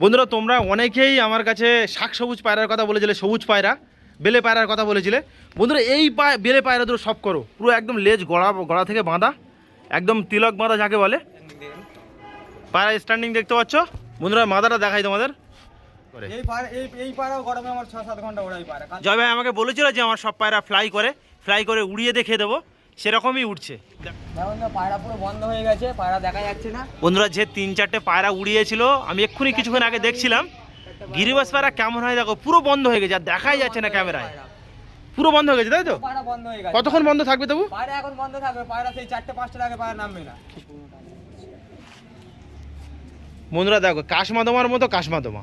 বন্ধুরা তোমরা অনেকেই আমার কাছে শাক সবুজ পায়রার কথা বলেছিলে সবুজ পায়রা বেলে পায়রার কথা বলেছিলে। বন্ধুরা এই পায় বেলে পায়রা দুটো সব করো। পুরো একদম লেজ গড়া গড়া থেকে বাঁধা একদম তিলক বাঁধা যাকে বলে। পায়রা স্ট্যান্ডিং দেখতে পাচ্ছ? বন্ধুরা মাদাটা দেখাই তোমাদের। জয় ভাই আমাকে বলেছিল যে আমার সব পায়রা ফ্লাই করে। ফ্লাই করে উড়িয়ে দেখিয়ে দেবো। সেরকমই উঠছে। পায়রা পুরো বন্ধ হয়ে গেছে পায়রা দেখা যাচ্ছে না। বন্ধুরা যে তিন চারটে পায়রা উড়িয়েছিল আমি এক্ষুনি কিছুক্ষণ আগে দেখছিলাম। গিরিবাস পায়রা কেমন হয় দেখো পুরো বন্ধ হয়ে গেছে আর দেখাই যাচ্ছে না ক্যামেরায়। পুরো বন্ধ হয়ে গেছে তাই তো? বন্ধ হয়ে গেছে। কতক্ষণ বন্ধ থাকবে তবু? পায়রা এখন বন্ধ থাকবে পায়রা সেই চারটে পাঁচটার আগে পায়রা নামবে না। বন্ধুরা দেখো কাশমাদমার মতো কাশমাদমা।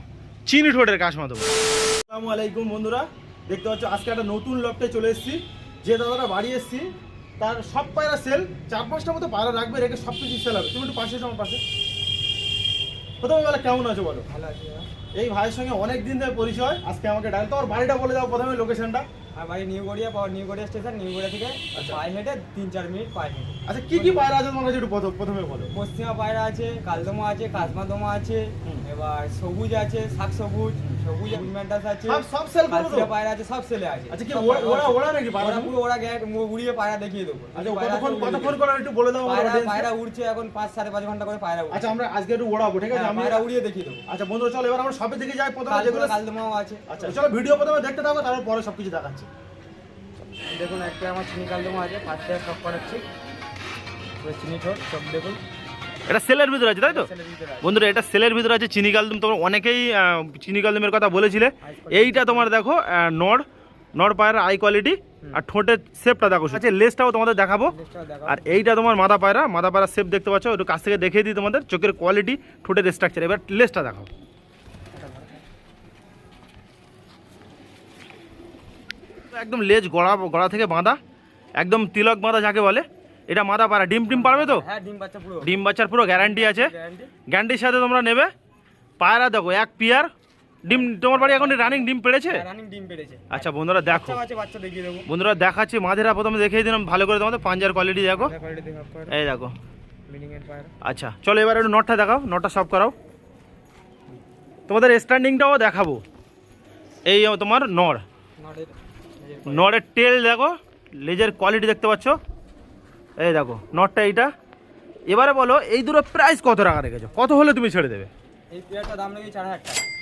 চিনি ঠোঁটের কাশমাদমা। আসসালামু আলাইকুম বন্ধুরা দেখতে পাচ্ছ আজকে একটা নতুন লফটে চলে এসেছি। যে দাদাটা বাড়ি এসেছি তার সব পায়রা সেল চার পাঁচটা মতো পায়রা রাখবে রেখে সব কিছু সেল হবে। তুমি একটু পাশে আমার পাশে। প্রথমে বলে কেমন আছো বলো? ভালো আছে এই ভাইয়ের সঙ্গে অনেক দিন ধরে পরিচয় আজকে আমাকে ডাল তোমার বাড়িটা বলে দাও প্রথমে লোকেশনটা আর বাড়ি নিউ গড়িয়া পাওয়ার new Garia station new Garia থেকে আচ্ছা। পায়ে হেঁটে তিন চার মিনিট পায়ে হেঁটে। আচ্ছা কি কি পায়রা আছে তোমার কাছে একটু প্রথম- বলো। পশ্চিমা পায়রা আছে কালদমা আছে কাজমাদমা আছে এবার সবুজ আছে শাক সবুজ আছে সব সব সেল পায়রা আছে সব সেলে আছে। আচ্ছা কি ওরা ওরা নাকি পায়রা ওরা পুরো ওরা গ্যাট উড়িয়ে পায়রা দেখিয়ে দেবো। আচ্ছা পায়রা কতক্ষণ কতক্ষণ করে একটু বলে দাও পায়রা পায়রা উড়ছে এখন পাঁচ সাড়ে পাঁচ ঘণ্টা করে পায়রা উড়ছে। আচ্ছা আমরা আজকে একটু ওড়াবো ঠিক আছে? হ্যাঁ, আমি পায়রা উড়িয়ে দেখিয়ে দেবো। আচ্ছা বন্ধুরা চলো এবার আমরা সবে দিকে যাই প্রথমে যেগুলো কালদমাও আছে। আচ্ছা চলো ভিডিও প্রথমে দেখতে থাকো তারপর পরে সবকিছু দেখাচ্ছি। দেখুন একটা আমার চিনি কালদমা আছে ফার্স্টে সব করাচ্ছি। চিনি ঠোঁট সব দেখুন। এটা সেলের ভিতরে আছে তাই তো? বন্ধুরা এটা সেলের ভিতরে আছে চিনি কালদম তোমরা অনেকেই চিনি কালদমের কথা বলেছিলে। এইটা তোমার দেখো নড় নড় পায়রা আই কোয়ালিটি আর ঠোঁটের শেপটা দেখো। আচ্ছা লেসটাও তোমাদের দেখাবো। আর এইটা তোমার মাদা পায়রা। মাদা পায়রা শেপ দেখতে পাচ্ছ একটু কাছ থেকে দেখিয়ে দিই তোমাদের। চোখের কোয়ালিটি ঠোঁটের স্ট্রাকচার এবার লেসটা দেখো একদম লেজ গড়া গড়া থেকে বাঁধা একদম তিলক বাঁধা যাকে বলে। এটা মাদা পায়রা ডিম টিম পারবে তো? হ্যাঁ ডিম বাচ্চা পুরো। ডিম বাচ্চার পুরো গ্যারান্টি আছে। গ্যারান্টি গ্যারান্টির সাথে তোমরা নেবে। পায়রা দেখো এক পিয়ার। ডিম তোমার বাড়ি এখন রানিং ডিম পেড়েছে? রানিং ডিম পেড়েছে। আচ্ছা বন্ধুরা দেখো। বাচ্চা দেখিয়ে দেবো। বন্ধুরা দেখাচ্ছি মাঝেরা প্রথমে দেখিয়ে দিলাম ভালো করে তোমাদের পাঞ্জার কোয়ালিটি দেখো। এই দেখো। আচ্ছা চলো এবার একটু নটটা দেখাও নটটা সব করাও। তোমাদের স্ট্যান্ডিংটাও দেখাবো। এই তোমার নড় নড়ের টেল দেখো লেজের কোয়ালিটি দেখতে পাচ্ছ। এই দেখো নটটা এইটা। এবারে বলো এই দুটো প্রাইস কত টাকা রেখেছো? কত হলে তুমি ছেড়ে দেবে?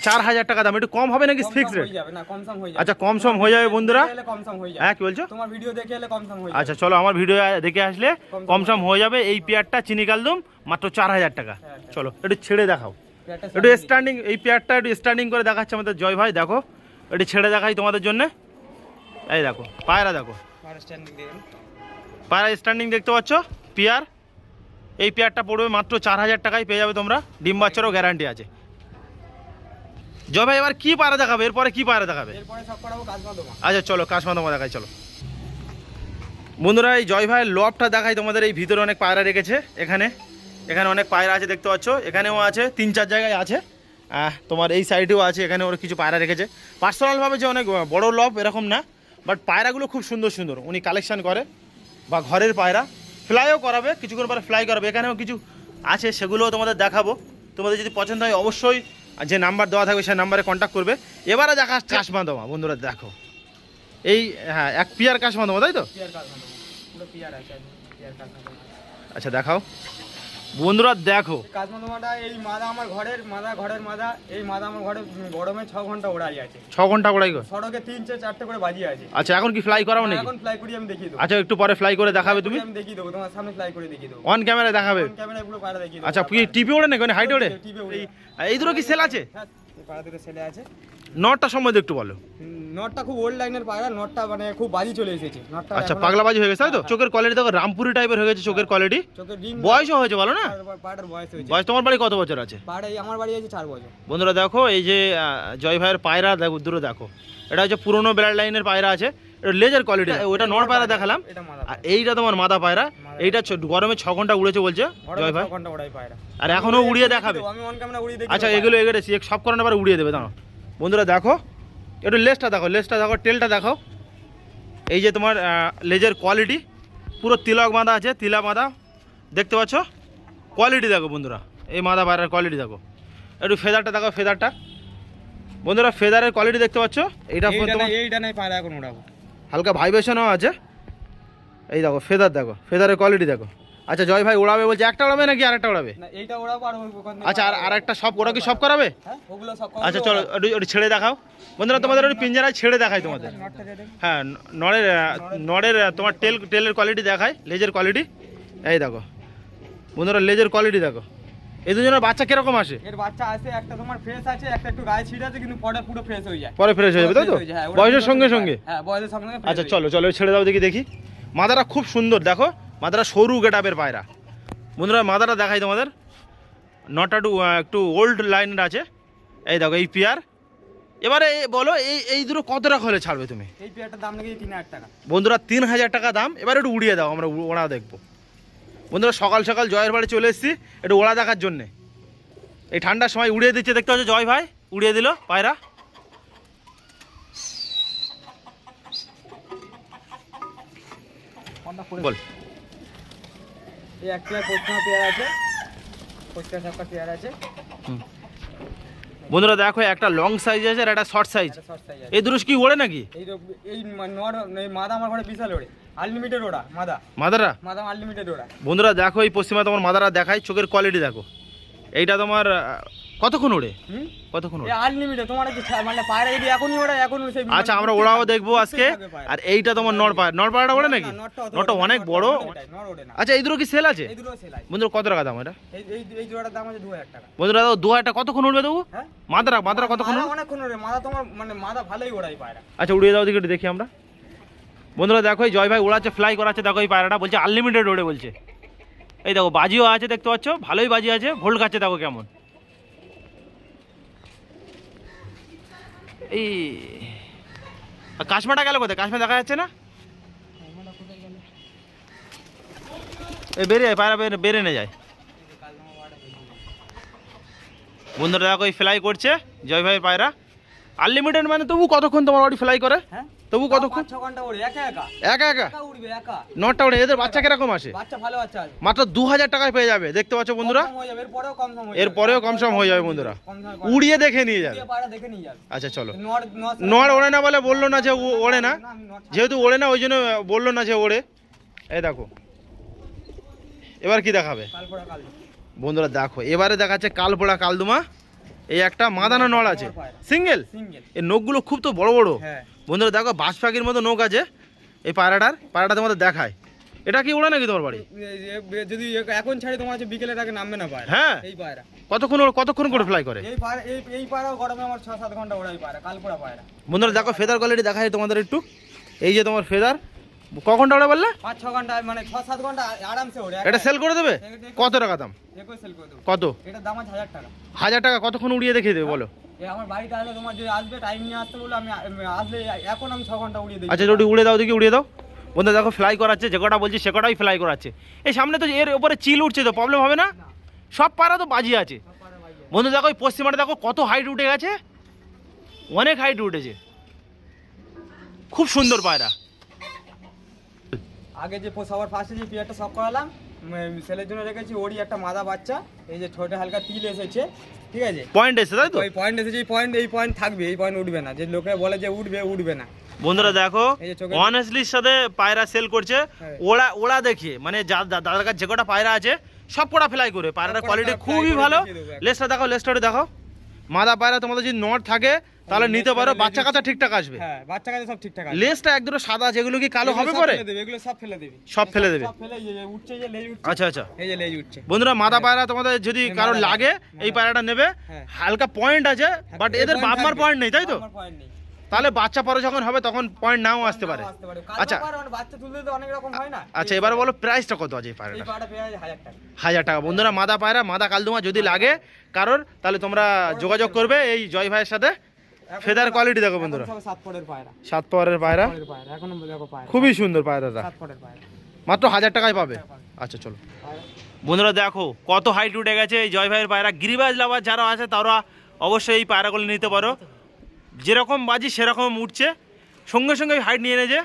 চার হাজার টাকা। দাম একটু কম হবে নাকি ফিক্স রেট আচ্ছা কম সম হয়ে যাবে। বন্ধুরা। হয়ে কি বলছো? তোমার ভিডিও দেখে এলে কম সম আচ্ছা চলো আমার ভিডিও দেখে আসলে কম সম হয়ে যাবে। এই পেয়ারটা চিনি কালদম মাত্র চার হাজার টাকা। চলো একটু ছেড়ে দেখাও। একটু স্ট্যান্ডিং এই পেয়ারটা একটু স্ট্যান্ডিং করে দেখাচ্ছে আমাদের জয় ভাই দেখো। একটু ছেড়ে দেখাই তোমাদের জন্য। এই দেখো পায়রা দেখো। স্ট্যান্ডিং পায়রা স্ট্যান্ডিং দেখতে পাচ্ছ? পেয়ার। এই পেয়ারটা পড়বে মাত্র চার হাজার টাকায় পেয়ে যাবে তোমরা। ডিম বাচ্চারও গ্যারান্টি আছে। জয় ভাই এবার কি পায়রা দেখাবে? এরপরে কি পায়রা দেখাবে? আচ্ছা চলো কাশমাদমা দেখাই চলো। বন্ধুরা এই জয় ভাইয়ের লবটা দেখাই তোমাদের এই ভিতরে অনেক পায়রা রেখেছে এখানে। এখানে অনেক পায়রা আছে দেখতে পাচ্ছ? এখানেও আছে তিন চার জায়গায় আছে। তোমার এই সাইডেও আছে এখানে ওরা কিছু পায়রা রেখেছে। পার্সোনালভাবে যে অনেক বড় লব এরকম না বাট পায়রাগুলো খুব সুন্দর সুন্দর। উনি কালেকশান করে। বা ঘরের পায়রা ফ্লাইও করাবে কিছুক্ষণ পরে ফ্লাই করাবে। এখানেও কিছু আছে সেগুলোও তোমাদের দেখাবো। তোমাদের যদি পছন্দ হয় অবশ্যই যে নাম্বার দেওয়া থাকবে সেই নাম্বারে কন্ট্যাক্ট করবে। এবারে দেখা কাশমাদমা বন্ধুরা দেখো। এই হ্যাঁ এক পিয়ার কাশমাদমা তাই তো? আচ্ছা দেখাও। বন্ধুরা দেখো। এই মাদা আমার ঘরের মাদা ঘরের মাদা এই মাদা আমার ঘরে গরমে ছ ঘণ্টা ওড়াই আছে। ছ ঘণ্টা কড়াই গো সড়কে তিন চার চারটে করে বাজিয়ে আছে। আচ্ছা এখন কি ফ্লাই করাও নাকি? এখন ফ্লাই করি আমি দেখিয়ে দেবো। আচ্ছা একটু পরে ফ্লাই করে দেখাবে তুমি? আমি দেখিয়ে দেবো তোমার সামনে ফ্লাই করে দেখিয়ে দেবো। অন ক্যামেরায় দেখাবে? ক্যামেরায় পুরো পায়রা দেখিয়ে দেবো। আচ্ছা কি টিপি ওড়ে নাকি? হাইট ওড়ে? টিপে উড়ে। এই- দুটো কি সেল আছে? হ্যাঁ দুটো ছেলে আছে। নটটা সম্বন্ধে একটু বলো। নটটা খুব ওল্ড লাইনের পায়রা নটটা মানে খুব বাজি চলে এসেছে। নটটা আচ্ছা এখনো- পাগলাবাজি হয়ে গেছে তাই তো? হ্যাঁ, চোখের কোয়ালিটি দেখো রামপুরি টাইপের হয়ে গেছে চোখের কোয়ালিটি রিং বয়সও হয়েছে বলো না? পায়রার বয়স হয়েছে। বয়স তোমার বাড়ি কত বছর আছে? পায়রা আমার বাড়ি আছে চার বছর। বন্ধুরা দেখো এই যে জয় ভাইয়ের পায়রা দেখো দূরে দেখো। এটা হচ্ছে পুরোনো ব্লাড লাইনের পায়রা আছে। লেজার কোয়ালিটি ওটা নর পায়রা দেখালাম। আর এইটা তোমার মাদা পায়রা। এইটা গরমে ছ ঘণ্টা উড়েছে বলছে জয় ভাই? আর এখনও উড়িয়ে দেখাবে। আচ্ছা এগুলো এগুলো সব করানোর পরে উড়িয়ে দেবে দাঁড়ো বন্ধুরা দেখো একটু লেসটা দেখো লেসটা দেখো টেলটা দেখো। এই যে তোমার লেজের কোয়ালিটি পুরো তিলক বাঁধা আছে তিলা বাঁধা। দেখতে পাচ্ছ? কোয়ালিটি দেখো বন্ধুরা এই মাদা পায়রার কোয়ালিটি দেখো। একটু ফেদারটা দেখো ফেদারটা। বন্ধুরা ফেদারের কোয়ালিটি দেখতে পাচ্ছ? এইটা এইটা নাই পায়রা এখন উড়াবো। হালকা ভাইব্রেশনও আছে। এই দেখো ফেদার দেখো ফেদারের কোয়ালিটি দেখো। আচ্ছা জয় ভাই উড়াবে বলছে একটা উড়াবে নাকি আরেকটা উড়াবে না এইটা ওড়াবো আর আচ্ছা আর আরেকটা সব ওরা কি সব করাবে? হ্যাঁ ওগুলো সব আচ্ছা চলো একটু ছেড়ে দেখাও। বন্ধুরা তোমাদের ওই পিঞ্জারায় ছেড়ে দেখাই তোমাদের। হ্যাঁ নড়ের নড়ের তোমার টেল টেলের কোয়ালিটি দেখায় লেজের কোয়ালিটি এই দেখো বন্ধুরা লেজের কোয়ালিটি দেখো। এই দুজনের বাচ্চা কীরকম আসে? এর বাচ্চা আছে একটা তোমার ফ্রেশ আছে একটা একটু গায়ে ছিট আছে কিন্তু পরে পুরো ফ্রেশ হয়ে যায়। পরে ফ্রেশ হয়ে যাবে তাই তো? হয়ে বয়সের সঙ্গে সঙ্গে হ্যাঁ বয়সের সঙ্গে সঙ্গে আচ্ছা চলো চলো ছেড়ে দাও দেখি দেখি। মাদারা খুব সুন্দর দেখো। মাদারা সরু গেটাপের পায়রা। বন্ধুরা মাদারা দেখাই তোমাদের। নটা টু একটু ওল্ড লাইনের আছে। এই দেখো এই পিয়ার। এবারে বলো এই এই দুটো কত টাকা হলে ছাড়বে তুমি? এই পেয়ারটার দাম নাকি তিন হাজার টাকা। বন্ধুরা তিন হাজার টাকা দাম। এবার একটু উড়িয়ে দাও আমরা ওড়া দেখব। বন্ধুরা সকাল সকাল জয়ের বাড়ি চলে এসেছি একটু ওড়া দেখার জন্যে। এই ঠান্ডার সময় উড়িয়ে দিচ্ছে দেখতে পাচ্ছ? জয় ভাই উড়িয়ে দিল পায়রা। বল। এই এক পেয়ার পশ্চিমা পেয়ার আছে। পশ্চিমা সাপটা পেয়ার আছে। বন্ধুরা দেখো একটা লং সাইজ আছে আর একটা শর্ট সাইজ একটা এই দুটো কি ওড়ে নাকি? এই এই নর এই মাদা আমার ঘরে বিশাল ওড়ে। আনলিমিটেড ওড়া মাদা। মাদারা? মাদা আনলিমিটেড ওড়া। বন্ধুরা দেখো এই পশ্চিমা তোমার মাদারা দেখাই চোখের কোয়ালিটি দেখো। এইটা তোমার কতক্ষণ ওড়ে? হুম? কতক্ষণ ওড়ে? আনলিমিটেড তোমার কি মানে পায়রা যদি এখনই ওড়া এখন সেই আচ্ছা আমরা ওড়াও দেখব আজকে। আর এইটা তোমার নড় পায়রা নড় পায়রাটা ওড়ে নাকি? নটটা অনেক বড়। আচ্ছা এই দুটো কি সেল আছে? বন্ধুরা কত টাকা দাম এটা? এই জোড়াটার দাম আছে দু হাজার টাকা। বন্ধুরা দাও দু হাজার টাকা কতক্ষণ উঠবে দেবো হ্যাঁ? মাদারা মাদারা কতক্ষণ অনেকক্ষণ ওড়ে মাদা তোমার মানে মাদা ভালোই ওড়াই পায়রা। আচ্ছা উড়িয়ে দাও দিকে দেখি আমরা। বন্ধুরা দেখো এই জয় ভাই উড়াচ্ছে ফ্লাই করাচ্ছে দেখো এই পায়রাটা বলছে আনলিমিটেড ওড়ে বলছে। এই দেখো বাজিও আছে দেখতে পাচ্ছ? ভালোই বাজি আছে ভোল্ট খাচ্ছে দেখো কেমন। এই কাশমাটা গেল কোথায়? কাশমা দেখা যাচ্ছে না? এই বেরিয়ে পায়রা বেরে বেরে নিয়ে যায়। বন্ধুরা দেখো ফ্লাই করছে, জয় ভাই পায়রা। আনলিমিটেড মানে তবু কতক্ষণ তোমার বাড়ি ফ্লাই করে? হ্যাঁ? তবু কতক্ষণ? একা একা? নটা উঠে এদের বাচ্চা কীরকম আসে? বাচ্চা ভালো বাচ্চা আছে। মাত্র দু হাজার টাকায় পেয়ে যাবে দেখতে পাচ্ছ বন্ধুরা? এরপরেও কম সম হয়ে এর যাবে। পরেও কম সম হয়ে যাবে বন্ধুরা। উড়িয়ে দেখে নিয়ে যাবে। আচ্ছা চলো। নড় ওড়ে না বলে বলল না যে ওড়ে না। যেহেতু ওড়ে না ওই জন্য বলল না যে ওড়ে। এই দেখো। এবার কি দেখাবে? বন্ধুরা দেখো। এবারে দেখাচ্ছে কালপোড়া কালদুমা। এই একটা মাদানা নড় আছে। সিঙ্গেল? এর নখগুলো খুব তো বড় বড়। হ্যাঁ। বন্ধুরা দেখো বাস পাখির মতো নখ আছে এই পায়রাটার পায়রাটা তোমাদের দেখায়। এটা কি ওড়ে নাকি তোমার বাড়ি? যদি এখন ছাড়ি তোমার আছে বিকেলের আগে নামবে না পায়রা হ্যাঁ। এই পায়রা। কতক্ষণ কতক্ষণ করে ফ্লাই করে? এই পায়রা এই এই পায়রাও গরমে আমার ছ সাত ঘণ্টা ওড়াই পায়রা কাল পড়া পায়রা। বন্ধুরা দেখো ফেদার কোয়ালিটি দেখায় তোমাদের একটু। এই যে তোমার ফেদার কখনটা ওটা বললে? পাঁচ ছ ঘণ্টা মানে ছ সাত ঘণ্টা আরামসে ওড়ে এটা সেল করে দেবে? কত টাকা দাম? একই সেল করে দেবো। কত? এটার দাম আছে হাজার টাকা। হাজার টাকা কতক্ষণ উড়িয়ে দেখিয়ে দেবে বলো? আমার বাড়িতে আসলে তোমার যে আসবে টাইম নিয়ে আসতে বলে আমি আসলে এখন আমি ছ ঘণ্টা উড়িয়ে দিই। আচ্ছা যদি উড়ে দাও দেখি উড়িয়ে দাও। বন্ধু দেখো ফ্লাই করাচ্ছে যে কটা বলছি সে কটাই ফ্লাই করাচ্ছে। এই সামনে তো এর উপরে চিল উঠছে তো প্রবলেম হবে না? সব পাড়া তো বাজি আছে। বন্ধু দেখো এই পশ্চিমাটা দেখো কত হাইট উঠে গেছে। অনেক হাইট উঠেছে। খুব সুন্দর পায়রা। আগে যে সবার ফার্স্টে যে পিয়ারটা সব করালাম ছেলের জন্য রেখেছি ওরই একটা মাদা বাচ্চা এই যে ঠোঁটে হালকা তিল এসেছে। ঠিক আছে? পয়েন্ট এসে তাই তো? ওই পয়েন্ট এসেছে এই পয়েন্ট এই পয়েন্ট থাকবে এই পয়েন্ট উঠবে না। যে লোকে বলে যে উঠবে উঠবে না। বন্ধুরা দেখো অনেস্টলির সাথে পায়রা সেল করছে। হ্যাঁ। ওরা ওরা দেখিয়ে মানে দাদার কাছে যে কটা পায়রা আছে সব কটা ফ্লাই করে। পায়রার কোয়ালিটি খুবই ভালো। লেসটা দেখো লেসটা দেখো মাদা পায়রা তোমাদের যদি নট থাকে তাহলে নিতে পারো বাচ্চা কাচ্চা ঠিকঠাক আসবে। হ্যাঁ বাচ্চা কাছে সব ঠিকঠাক একদম সাদা যেগুলো কি কালো হবে পরে? এগুলো সব ফেলে দেবে। সব ফেলে দেবে। সব ফেলে এই উঠছে যে লেজ উঠছে। আচ্ছা আচ্ছা। এই যে লেজ উঠছে। বন্ধুরা মাদা পায়রা তোমাদের যদি এই কারও লাগে এই পায়রাটা নেবে। হ্যাঁ। হালকা পয়েন্ট আছে বাট এদের বাপমার পয়েন্ট নেই তাই তো? point নেই। তাহলে বাচ্চা পরে যখন হবে তখন পয়েন্ট নাও আসতে পারে। আচ্ছা। আচ্ছা বাচ্চা তুলতে তো অনেক রকম হয় না। আচ্ছা এবারে বলো প্রাইসটা কত আছে এই পায়রাটা হাজার টাকা। বন্ধুরা মাদা পায়রা মাদা কালদুমা যদি লাগে কারোর তাহলে তোমরা যোগাযোগ করবে এই জয় ভাইয়ের সাথে। ফেদার কোয়ালিটি দেখো বন্ধুরা। সাত পরের পায়রা। সাত পাওয়ারের পায়রা? পরের পায়রা। এখন দেখো পায়রা। খুবই সুন্দর পায়রাটা। সাত পরের পায়রা। মাত্র হাজার টাকায় পাবে? আচ্ছা চলো। বন্ধুরা দেখো কত হাইট উঠে গেছে এই জয় ভাইয়ের পায়রা। গিরিবাজ লাভার যারা আছে তারা অবশ্যই এই পায়রাগুলো নিতে পারো। যেরকম বাজি সেরকম উঠছে। সঙ্গে সঙ্গে হাইট নিয়ে এনেছে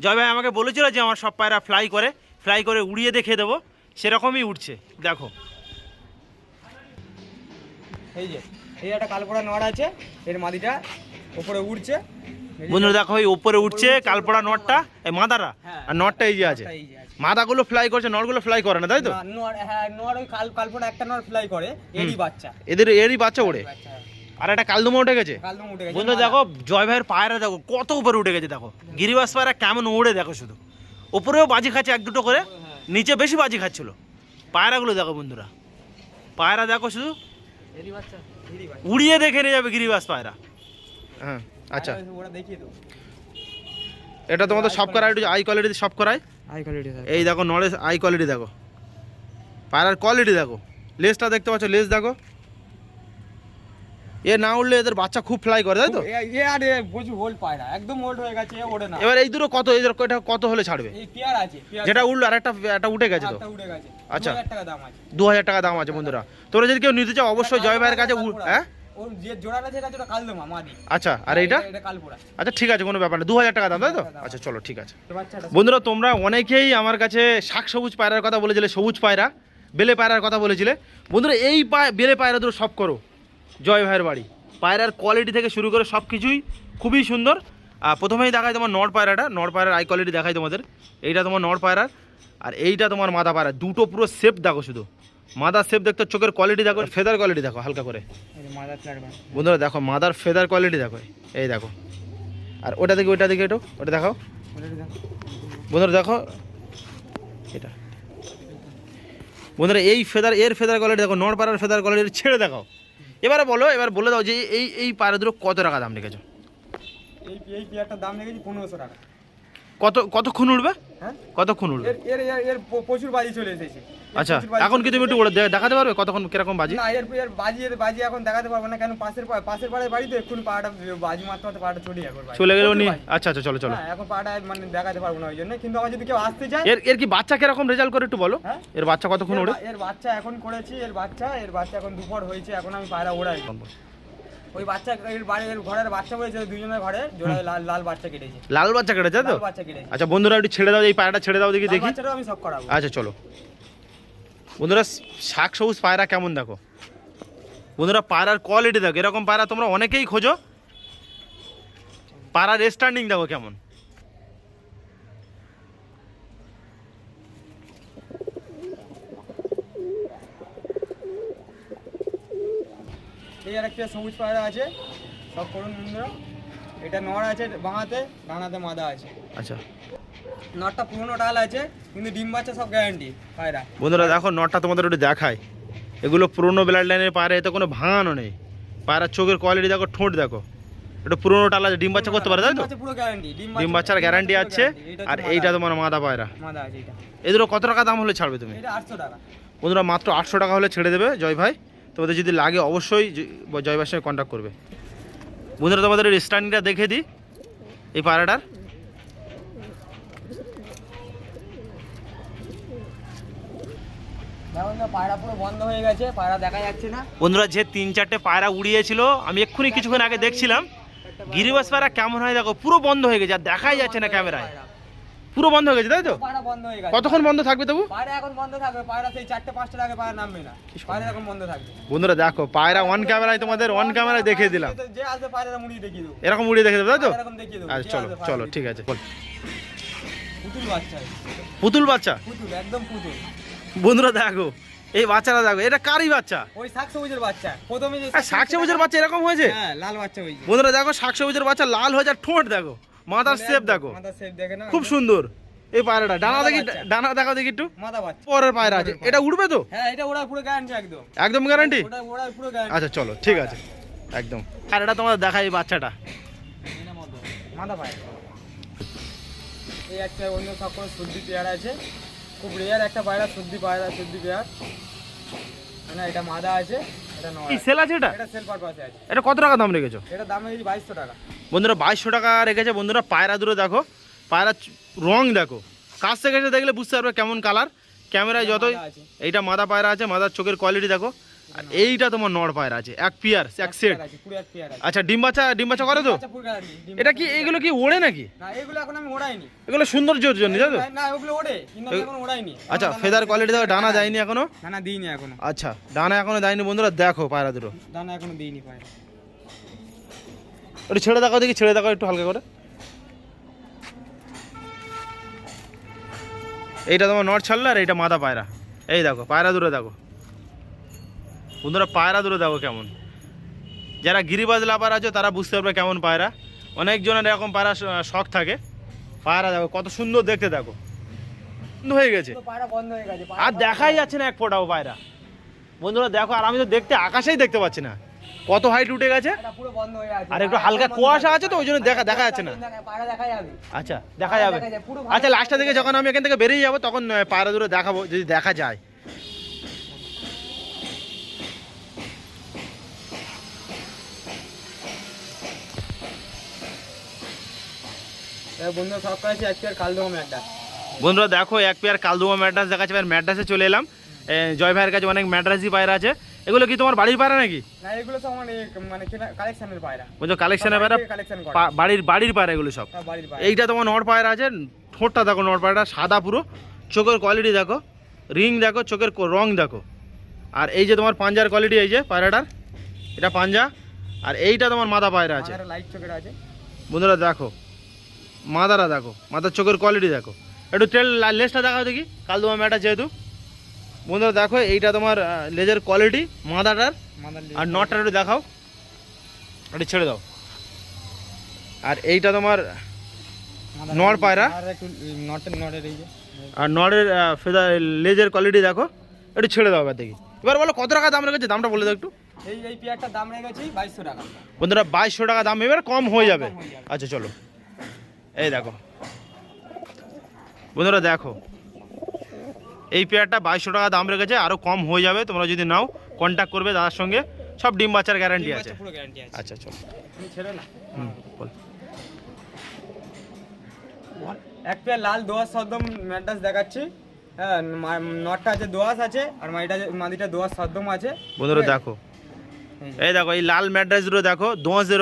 জয় ভাই আমাকে বলেছিল যে আমার সব পায়রা ফ্লাই করে। ফ্লাই করে উড়িয়ে দেখে দেবো। সেরকমই উঠছে। দেখো। এই যে এই একটা কালপোড়া নড় আছে এর মাদিটা উপরে উড়ছে। বন্ধুরা দেখো এই ওপরে উঠছে কালপড়া নটটা এই মাদারা। হ্যাঁ। আর নটটা এই যে আছে। মাদাগুলো ফ্লাই করছে নটগুলো ফ্লাই করে না তাই তো? হ্যাঁ নড় ওই কাল কালপোড়া একটা নড় ফ্লাই করে এরই বাচ্চা। এদের এরই বাচ্চা ওড়ে। আর একটা কালদমা উঠে গেছে। বন্ধুরা দেখো জয় ভাইয়ের পায়রা দেখো কত উপরে উঠে গেছে দেখো। গিরিবাস পায়রা কেমন উড়ে দেখো শুধু। ওপরেও বাজি খাচ্ছে এক দুটো করে হ্যাঁ নিচে বেশি বাজি খাচ্ছিল। পায়রাগুলো দেখো বন্ধুরা। পায়রা দেখো শুধু। উড়িয়ে দেখে নিয়ে যাবে গিরিবাস পায়রা। হ্যাঁ আচ্ছা। ওরা দেখিয়ে দাও। এটা তোমাদের সব করায় একটু আই কোয়ালিটি সব করায়? আই কোয়ালিটি এই দেখো নলেজ আই কোয়ালিটি দেখো। পায়রার কোয়ালিটি দেখো। লেসটা দেখতে পাচ্ছ লেস দেখো। এ না উঠলে এদের বাচ্চা খুব ফ্লাই করে তাই তো? এ আর একদম ওল্ড হয়ে গেছে ওড়ে না। এবার এই দুটো কত এই এটা কত হলে ছাড়বে? এই পেয়ার আছে যেটা উঠল আর একটা একটা উঠে গেছে তো? গেছে আচ্ছা। 2000 টাকা দাম আছে। দু হাজার টাকা দাম আছে বন্ধুরা। তোরা যদি কেউ নিতে চাও অবশ্যই জয় ভাইয়ের কাছে হ্যাঁ? ওর যে জোড়াটা যেটা যেটা কালদমা মাদি। আচ্ছা আর এইটা? এটা কালপোড়া আচ্ছা ঠিক আছে কোনো ব্যাপার না দু হাজার টাকা দাম তাই তো? আচ্ছা চলো ঠিক আছে। বন্ধুরা তোমরা অনেকেই আমার কাছে শাক সবুজ পায়রার কথা বলেছিলে সবুজ পায়রা বেলে পায়রার কথা বলেছিলে। বন্ধুরা এই বেলে পায়রা দুটো সব করো। জয় ভাইয়ের বাড়ি। পায়রার কোয়ালিটি থেকে শুরু করে সব কিছুই খুবই সুন্দর। প্রথমেই দেখায় তোমার নড় পায়রাটা। নড় পায়রার আই কোয়ালিটি দেখায় তোমাদের। এইটা তোমার নড় পায়রার। আর এইটা তোমার মাদা পায়রা। দুটো পুরো সেফ দেখো শুধু। মাদার সেফ দেখতে চোখের কোয়ালিটি দেখো ফেদার কোয়ালিটি দেখো, হালকা করে। বন্ধুরা দেখো, মাদার ফেদার কোয়ালিটি দেখো। এই দেখো। আর ওটা দেখি ওটা দেখি একটু। ওটা দেখাও। বন্ধুরা দেখো। এটা। বন্ধুরা এই ফেদার এর ফেদার কোয়ালিটি দেখো নড় পাড়ার ফেদার কোয়ালিটি ছেড়ে দেখাও। এবারে বলো এবার বলে দাও যে এই এই পায়রা দুটো কত টাকা দাম রেখেছো? এই এই পেয়ারটার দাম রেখেছি পনেরোশো টাকা। কত কতক্ষণ উঠবে? হ্যাঁ? কতক্ষণ উঠবে? এর এর প্রচুর বাজি চলে এসেছে। আচ্ছা এখন কি তুমি একটু দেখাতে পারবে কতক্ষণ কীরকম বাজি? না এর এর বাজি এর বাজি এখন দেখাতে পারব না কেন পাশের পাশের পাড়ায় বাড়িতে এক্ষুনি পাড়াটা বাজি মারতে মারতে পাড়াটা চলে যাবে চলে গেলেও প্রচুর নি বাজি। আচ্ছা আচ্ছা চলো চলো। হ্যাঁ এখন পাড়াটা মানে দেখাতে পারব না ওই জন্য কিন্তু আমার যদি কেউ আসতে চায় এর এর কি বাচ্চা কীরকম রেজাল্ট করে একটু বলো? হ্যাঁ? এর বাচ্চা কতক্ষণ ওড়ে? এর বাচ্চা এখন করেছি এর বাচ্চা এর বাচ্চা এখন দুপুর হয়েছে এখন আমি পায়রা ওড়াই। ওই বাচ্চা এর বাড়ির ঘরের বাচ্চা হয়েছে দুজনের ঘরে জোড়ায় লাল লাল বাচ্চা কেটেছে। লাল বাচ্চা কেটেছে তো? বাচ্চা কেটেছে। আচ্ছা বন্ধুরা একটু ছেড়ে দাও এই পায়রাটা ছেড়ে দাও দেখি দেখি। আমি সব করাবো। আচ্ছা চলো। বন্ধুরা শাক সবুজ পায়রা কেমন দেখো? বন্ধুরা পায়রার কোয়ালিটি দেখো। এরকম পায়রা তোমরা অনেকেই খোঁজো। পায়রার স্ট্যান্ডিং দেখো কেমন। এই আর একটা সবুজ পায়রা আছে। সব করুন বন্ধুরা। এটা নড় আছে বাঁহাতে ডানাতে মাদা আছে। আচ্ছা। নটটা পুরোনো ডাল আছে কিন্তু ডিম বাচ্চা সব গ্যারান্টি পায়রা। বন্ধুরা দেখো নটটা তোমাদের একটু দেখায় এগুলো পুরোনো ব্লাড লাইনের পায়রা এতে কোনো ভাঙানো নেই। পায়রার চোখের কোয়ালিটি দেখো ঠোঁট দেখো। একটু পুরোনো টালা আছে ডিম বাচ্চা করতে পারে তাই তো? ডিম বাচ্চার গ্যারান্টি আছে আর এইটা তোমার মাদা পায়রা। এটা এগুলো কত টাকা দাম হলে ছাড়বে তুমি? এটা বন্ধুরা মাত্র আটশো টাকা হলে ছেড়ে দেবে জয় ভাই। তোমাদের যদি লাগে অবশ্যই জয় ভাইয়ের সঙ্গে কন্ট্যাক্ট করবে। বন্ধুরা তোমাদের স্ট্যান্ডিংটা দেখে দিই এই পায়রাটার। তো পায়রা পুরো বন্ধ হয়ে গেছে পায়রা দেখা যাচ্ছে না। বন্ধুরা যে তিন চারটে পায়রা উড়িয়েছিল আমি এক্ষুনি কিছুক্ষণ আগে দেখছিলাম। গিরিবাস পায়রা কেমন হয় দেখো পুরো বন্ধ হয়ে গেছে আর দেখাই যাচ্ছে না ক্যামেরায়। পুরো বন্ধ হয়ে গেছে তাই তো? পায়রা বন্ধ হয়ে গেছে। কতক্ষণ বন্ধ থাকবে তবু? পায়রা এখন বন্ধ থাকবে পায়রা সেই চারটে পাঁচটার আগে পায়রা নামবে না। পায়রা এখন বন্ধ থাকবে। বন্ধুরা দেখো পায়রা অন ক্যামেরায় তোমাদের অন ক্যামেরায় দেখিয়ে দিলাম। যে- আসবে পায়রা মুড়িয়ে দেখিয়ে দেবো। এরকম উড়িয়ে দেখে দেবে তাই তো? এরকম দেখিয়ে দেবো আচ্ছা চলো চলো ঠিক আছে। বল পুতুল বাচ্চা। পুতুল বাচ্চা? পুতুল একদম পুতুল। বন্ধুরা দেখো এই বাচ্চারা দেখো এটা কারই বাচ্চা? ওই শাক সবুজের বাচ্চা প্রথমে যে আর শাক সবুজের বাচ্চা এরকম হয়েছে? হ্যাঁ লাল বাচ্চা যে। বন্ধুরা দেখো শাক সবুজের বাচ্চা লাল হয়ে যায় ঠোঁট দেখো মাথার শেপ দেখো। মাথা শেপ দেখে না? খুব সুন্দর। এই পায়রাটা ডানা মাদা দেখি ডানা দেখাও দেখি একটু। মাথা বাচ্চা। পরের পায়রা আছে। এটা উঠবে তো? হ্যাঁ এটা ওরা পুরো গ্যারান্টি একদম। একদম গ্যারান্টি ওটা ওরা পুরো গ্যারান্টি আচ্ছা চলো ঠিক আছে। একদম। আর এটা তোমার দেখাই এই বাচ্চাটা। মাথা পায় এই একটা অন্য সব কোনো সর্দি পেয়ার আছে। খুব রেয়ার একটা পায়রা সর্দি পায়রা সর্দি পেয়ার। না এটা মাদা আছে এটা নয়। কি সেল আছে এটা? এটা সেল পারপাসে আছে। এটা কত টাকা দাম রেখেছো? এটা দাম রেখেছি বাইশশো টাকা। বন্ধুরা বাইশশো টাকা রেখেছে। বন্ধুরা পায়রা দূরে দেখো। পায়রা চ- রং দেখো। কাছ থেকে দেখলে বুঝতে পারবে কেমন কালার ক্যামেরায় যতই এটা এইটা মাদা পায়রা আছে মাদার চোখের কোয়ালিটি দেখো। আর এইটা তোমার নড় পায়রা আছে এক পিয়ার এক সেট পেয়ার আচ্ছা ডিম বাচ্চা ডিম বাচ্চা করে তো? এটা কি এগুলো কি ওড়ে নাকি? এগুলো এখন আমি ওড়াইনি। এগুলো সৌন্দর্যের জন্য না ওড়ে ওড়াইনি। আচ্ছা ফেদার কোয়ালিটি দেখো ডানা দেয়নি এখনও? না না দিইনি এখনও। আচ্ছা ডানা এখনও দেয়নি বন্ধুরা দেখো পায়রা দুটো। দানা এখনও দিইনি পায় একটু ছেড়ে দেখো দেখি ছেড়ে দেখো একটু হালকা করে। এইটা তোমার নট ছাড়লো আর এইটা মাদা পায়রা। এই দেখো পায়রা দুটো দেখো। বন্ধুরা পায়রা দূরে দেখো কেমন। যারা গিরিবাজ লাভার আছে তারা বুঝতে পারবে কেমন পায়রা। অনেকজনের এরকম পায়রা শখ থাকে। পায়রা দেখো কত সুন্দর দেখতে দেখো। হয়ে গেছে। আর দেখাই যাচ্ছে না এক ফোটাও পায়রা। বন্ধুরা দেখো আর আমি তো দেখতে আকাশেই দেখতে পাচ্ছি না। কত হাইট উঠে গেছে। আর একটু হালকা কুয়াশা আছে তো ওই জন্য দেখা দেখা যাচ্ছে না। আচ্ছা দেখা যাবে। আচ্ছা লাস্টটা থেকে যখন আমি এখান থেকে বেরিয়ে যাব তখন পায়রা দূরে দেখাবো যদি দেখা যায়। এই বন্ধু সব কাছে এক পেয়ার বন্ধুরা দেখো এক পেয়ার কালদুমা ম্যাড্রাস দেখাচ্ছে এবার ম্যাড্রাসে চলে এলাম। জয় ভাইয়ের কাছে অনেক ম্যাড্রাসি পায়রা আছে। এগুলো কি তোমার বাড়ির পায়রা নাকি? না এগুলো সব মানে মানে কালেকশনের পায়রা। বলছো কালেকশনের পায়রা বাড়ির বাড়ির পায়রা এগুলো সব। পায়রা। এইটা তোমার নড় পায়রা আছে ঠোঁটটা দেখো নড় পায়রাটা সাদা পুরো। চোখের কোয়ালিটি দেখো রিং দেখো চোখের রং দেখো। আর এই যে তোমার পাঞ্জার কোয়ালিটি এই যে পায়রাটার এটা পাঞ্জা। আর এইটা তোমার মাথা পায়রা আছে। লাইট চোখের আছে। বন্ধুরা দেখো মাদারা দেখো মাথার চোখের কোয়ালিটি দেখো। একটু তেল লেজটা দেখাও দেখি কাল তোমার ম্যাটা যেহেতু। বন্ধুরা দেখো এইটা তোমার লেজের কোয়ালিটি মাদাটার আর নটটা একটু দেখাও। একটু ছেড়ে দাও। আর এইটা তোমার নড় পায়রা? আর নড়ের ফেদার লেজের কোয়ালিটি দেখো। একটু ছেড়ে দাও এবার দেখি। এবার বলো কত টাকা দাম রেখেছে? দামটা বলে দাও একটু। এই এই পেয়ারটার দাম রেখেছি বাইশশো টাকা। বন্ধুরা বাইশশো টাকা দাম এবার কম হয়ে যাবে। আচ্ছা চলো। এই দেখো। বন্ধুরা দেখো এই পেয়ারটা বাইশশো টাকা দাম রেখেছে আরও কম হয়ে যাবে তোমরা যদি নাও কন্ট্যাক্ট করবে দাদার সঙ্গে। সব ডিম বাচ্চার গ্যারান্টি আছে। পুরো গ্যারান্টি আছে। আচ্ছা চলো। এক পেয়ার লাল দোয়াশ সদ্দম ম্যাড্রাস দেখাচ্ছি। হ্যাঁ নটটা আছে দোয়াশ আছে আর মাইটা মাদিটা দোয়াশ সদ্দম আছে। বন্ধুরা দেখো। এই দেখো এই লাল ম্যাড্রাসগুলো দেখো দোঁয়াশের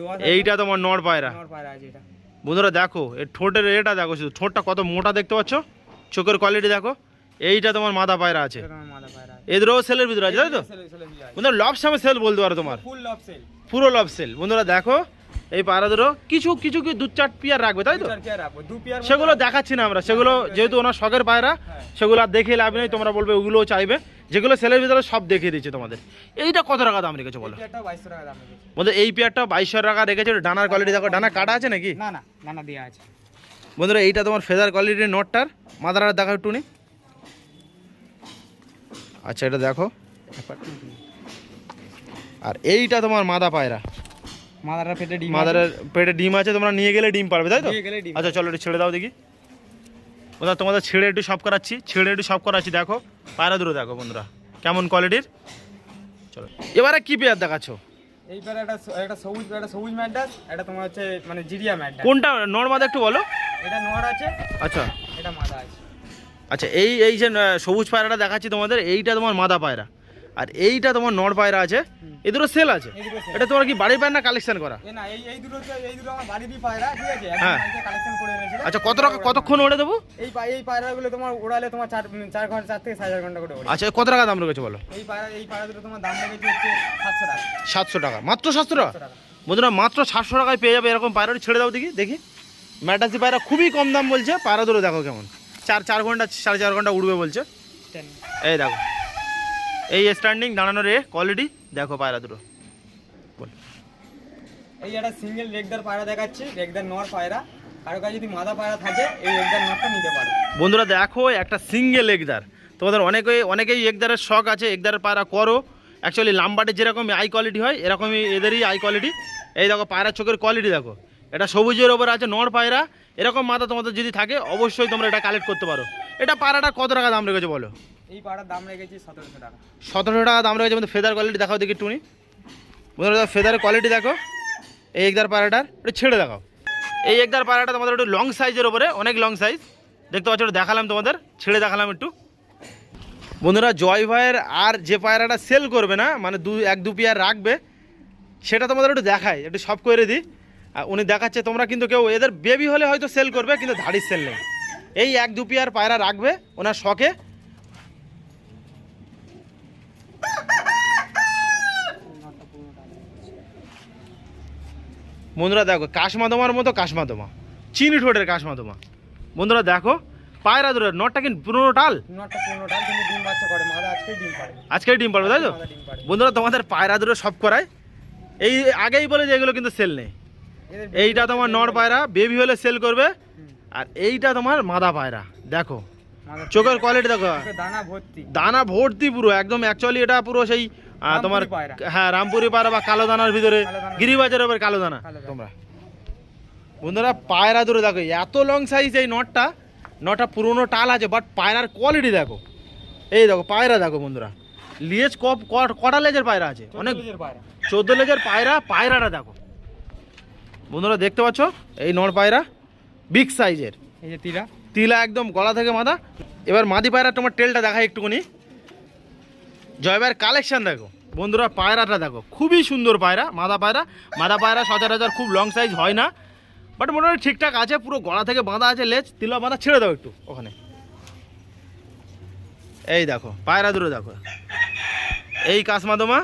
দোয়াশ এইটা তোমার নড় পায়রা। নর পায়রা আছে এটা। বন্ধুরা দেখো এর ঠোঁটের এটা দেখো শুধু ঠোঁটটা কত মোটা দেখতে পাচ্ছ? চোখের কোয়ালিটি দেখো এইটা তোমার মাদা পায়রা আছে। এটা তোমার মাথা পায়রা আছে। এদেরও সেলের ভিতরে আছে তাই তো। বন্ধুরা লব সামে সেল বলতে পারো তোমার। ফুল লব সেল পুরো লব সেল বন্ধুরা দেখো এই পায়রাদেরও কিছু কিছু কি দু চার পিয়ার রাখবে তাই তো? পেয়ার পেয়ার সেগুলো দেখাচ্ছি না আমরা সেগুলো যেহেতু ওনার শখের পায়রা হ্যাঁ। সেগুলো আর দেখে লাভ নেই তোমরা বলবে ওগুলোও চাইবে। যেগুলো সেলের ভিতরে সব দেখিয়ে দিচ্ছে তোমাদের। এইটা কত টাকা দাম রেখেছো বলো? বন্ধু এই পেয়ারটা বাইশশো টাকা রেখেছে ডানার কোয়ালিটি দেখো ডানা কাটা আছে নাকি? না না নানা দেওয়া আছে। বন্ধুরা এইটা তোমার ফেদার কোয়ালিটির নোটটার মাদার দেখো একটু নি আচ্ছা এটা দেখো। আর এইটা তোমার মাদা পায়রা। মাদারটা ফেটে ডিম মাদারের পেটে ডিম আছে তোমরা নিয়ে গেলে ডিম পারবে তাই তো? গেলে আচ্ছা চলো একটু ছেড়ে দাও দেখি। বন্ধুরা তোমাদের ছেড়ে একটু সব করাচ্ছি ছেড়ে একটু সব করাচ্ছি দেখো। পায়রা দূরে দেখো বন্ধুরা। কেমন কোয়ালিটির চলো। এবারে কি পেয়ার দেখাচ্ছ? এই পেয়ার একটা একটা সবুজ একটা সবুজ ম্যাড্রাস এটা তোমার হচ্ছে মানে জিরিয়া ম্যাড্রাস কোনটা? নর মাদা একটু বলো। এটা নোয়ার আছে আচ্ছা। এটা মাদা আছে। আচ্ছা এই এই যে সবুজ পায়রাটা দেখাচ্ছি তোমাদের এইটা তোমার মাদা পায়রা। আর এইটা তোমার নর পায়রা আছে। সেল আছে। এই দুটো same। এটা তোমার কি বাড়ির পায়রা না কালেকশন করা? না এই এই দুটো এই দুটো আমার বাড়িরই পায়রা ঠিক আছে? হ্যাঁ। কালেকশন করে এনেছিল আচ্ছা কত টাকা কতক্ষণ ওড়ে দেবো? এই এই পায়রাগুলো তোমার ওড়ালে তোমার চার চার ঘণ্টা চার থেকে সাড়ে চার ঘণ্টা করে ওড়ে। আচ্ছা কত টাকা দাম রেখেছো বলো? এই পায়রা এই পায়রা দুটো তোমার দাম রেখেছি হচ্ছে সাতশো টাকা। সাতশো টাকা। মাত্র সাতশো টাকা? সাতশো বন্ধুরা মাত্র সাতশো টাকায় পেয়ে যাবে এরকম পায়রা ছেড়ে দাও দেখি দেখি। ম্যাটাসি পায়রা খুবই কম দাম বলছে। পায়রা ধরে দেখো কেমন। চার চার ঘণ্টা সাড়ে চার ঘণ্টা উড়বে বলছে। এই দেখো। এই স্ট্যান্ডিং দাঁড়ানোর এ কোয়ালিটি দেখো পায়রা দুটো। এই একটা সিঙ্গেল রেগদার পায়রা দেখাচ্ছি রেগদার নর পায়রা। কারও কাছে যদি মাদা পায়রা থাকে এই রেগদার নরটা নিতে পারো। বন্ধুরা দেখো একটা সিঙ্গেল এগদার তোমাদের অনেকেই অনেকেই এগদারের শখ আছে এগদারের পায়রা করো। অ্যাকচুয়ালি লাম্বাটের যেরকম আই কোয়ালিটি হয় এরকমই এদেরই আই কোয়ালিটি এই দেখো পায়রা চোখের কোয়ালিটি দেখো। এটা সবুজের ওপর আছে নর পায়রা। এরকম মাথা তোমাদের যদি থাকে অবশ্যই তোমরা এটা কালেক্ট করতে পারো। এটা পায়রাটা কত টাকা দাম রেখেছো বলো? এই পায়রার দাম রেখেছি সতেরোশো টাকা। সতেরোশো টাকা দাম রয়েছে আমাদের ফেদার কোয়ালিটি দেখাও দেখি টুনি। বন্ধুরা ফেদারের কোয়ালিটি দেখো। এই একদার পায়রাটার একটু ছেড়ে দেখাও। এই একদার পায়রাটা তোমাদের একটু লং সাইজের ওপরে অনেক লং সাইজ দেখতে পাচ্ছ, একটু দেখালাম তোমাদের, ছেড়ে দেখালাম একটু। বন্ধুরা, জয় ভাইয়ের আর যে পায়রাটা সেল করবে না মানে দু, এক, দু পেয়ার রাখবে, সেটা তোমাদের একটু দেখাই, একটু সব করে দিই। আর উনি দেখাচ্ছে, তোমরা কিন্তু কেউ, এদের বেবি হলে হয়তো সেল করবে, কিন্তু ধাড়ির সেল নেই। এই এক, দু পেয়ার পায়রা রাখবে, ওনার শখে। বন্ধুরা দেখো কাশমাদমার মতো কাশমাদমা। চিনি ঠোঁটের কাশমাদমা। বন্ধুরা দেখো পায়রা ধরে নটটা কিন্তু পুরোনো টাল কিন্তু ডিম পারবে তাই তো? বন্ধুরা তোমাদের পায়রা দুটো সব করায়। এই আগেই বলে যে এগুলো কিন্তু সেল নেই। এইটা তোমার নর পায়রা বেবি হলে সেল করবে। আর এইটা তোমার মাদা পায়রা দেখো। চোখের কোয়ালিটি দেখো। দানা ভর্তি। দানা ভর্তি পুরো একদম অ্যাকচুয়ালি এটা পুরো সেই তোমার হ্যাঁ রামপুরি পায়রা বা কালো দানার ভিতরে। গিরিবাজারের উপর কালো দানা তোমরা। বন্ধুরা পায়রা দূরে দেখো এত লং সাইজ এই নটটা নটা পুরোনো টাল আছে বাট পায়রার কোয়ালিটি দেখো। এই দেখো পায়রা দেখো বন্ধুরা। লিয়েজ কপ ক- কটা লেজের পায়রা আছে? অনেক চোদ্দ লেজের পায়রা পায়রাটা দেখো। বন্ধুরা দেখতে পাচ্ছ? এই নর পায়রা বিগ সাইজের এই যে তিরা। তিলা একদম গলা থেকে মাথা। এবার মাদি পায়রা তোমার টেলটা দেখাই একটুখানি। জয়বার কালেকশন দেখো। বন্ধুরা, পায়রাটা দেখো। খুবই সুন্দর পায়রা, মাদা পায়রা। মাদা পায়রা সচরাচর খুব লং সাইজ হয় না। বাট মোটামুটি ঠিকঠাক আছে, পুরো গলা থেকে বাঁধা আছে, লেজ তিলা বাঁধা, ছেড়ে দাও একটু ওখানে। এই দেখো, পায়রা দূরে দেখো। এই কাসমাদমা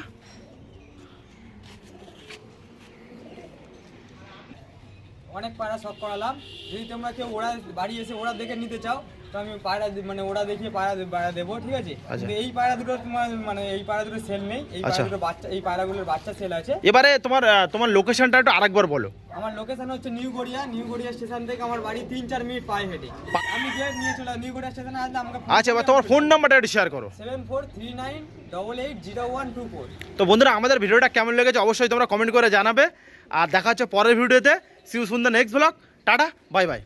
অনেক পায়রা সব করালাম। যদি তোমরা কেউ ওরা বাড়ি এসে ওরা দেখে নিতে চাও তো আমি পায়রা মানে ওরা দেখিয়ে পায়রা পায়রা দেবো ঠিক আছে? আচ্ছা। কিন্তু এই পায়রা দুটো তোমার মানে এই পায়রা দুটো সেল নেই। এই আচ্ছা। পায়রা দুটো বাচ্চা এই পায়রাগুলোর বাচ্চা সেল আছে। এবারে তোমার তোমার লোকেশনটা একটু আরেকবার বলো। আমার লোকেশন হচ্ছে new Garia new Garia station থেকে আমার বাড়ি তিন চার মিনিট পায়ে হেঁটে। আমি যে নিয়ে চলে নিউ গড়িয়া স্টেশনে আসলে আমাকে আচ্ছা এবার তোমার ফোন নাম্বারটা একটু শেয়ার করো। Seven four three nine double eight zero one two four তো বন্ধুরা আমাদের ভিডিওটা কেমন লেগেছে অবশ্যই তোমরা কমেন্ট করে জানাবে। আর দেখা হচ্ছে পরের ভিডিওতে। সিউ সুন্দর next blog tata bye bye